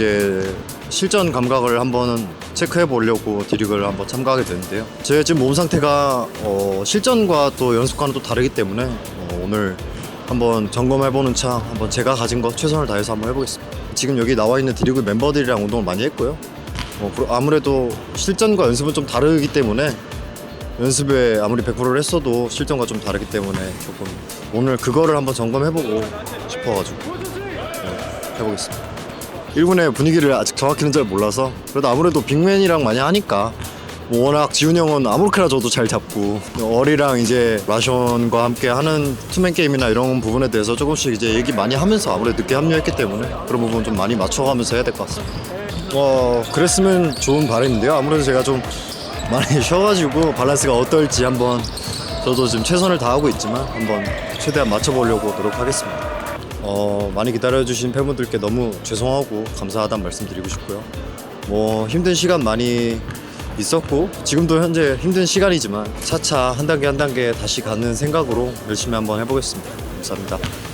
이제 실전 감각을 한번 체크해 보려고 디릭을 한번 참가하게 되는데요. 제 지금 몸 상태가 어, 실전과 또 연습과는 또 다르기 때문에 어, 오늘 한번 점검해 보는 차 한번 제가 가진 거 최선을 다해서 한번 해보겠습니다. 지금 여기 나와 있는 디리그 멤버들이랑 운동을 많이 했고요. 어, 아무래도 실전과 연습은 좀 다르기 때문에 연습에 아무리 100%를 했어도 실전과 좀 다르기 때문에 조금 오늘 그거를 한번 점검해보고 싶어가지고 네, 해보겠습니다. 1군의 분위기를 아직 정확히는 잘 몰라서 그래도 아무래도 빅맨이랑 많이 하니까 뭐 워낙 지훈 형은 아무렇게나 저도 잘 잡고 어리랑 이제 라션과 함께 하는 투맨 게임이나 이런 부분에 대해서 조금씩 이제 얘기 많이 하면서 아무래도 늦게 합류했기 때문에 그런 부분 좀 많이 맞춰가면서 해야 될 것 같습니다. 어 그랬으면 좋은 바람인데요. 아무래도 제가 좀 많이 쉬어가지고 밸런스가 어떨지 한번 저도 지금 최선을 다하고 있지만 한번 최대한 맞춰보려고 노력하겠습니다. 어, 많이 기다려주신 팬분들께 너무 죄송하고 감사하다는 말씀드리고 싶고요. 뭐 힘든 시간 많이 있었고 지금도 현재 힘든 시간이지만 차차 한 단계 한 단계 다시 가는 생각으로 열심히 한번 해보겠습니다. 감사합니다.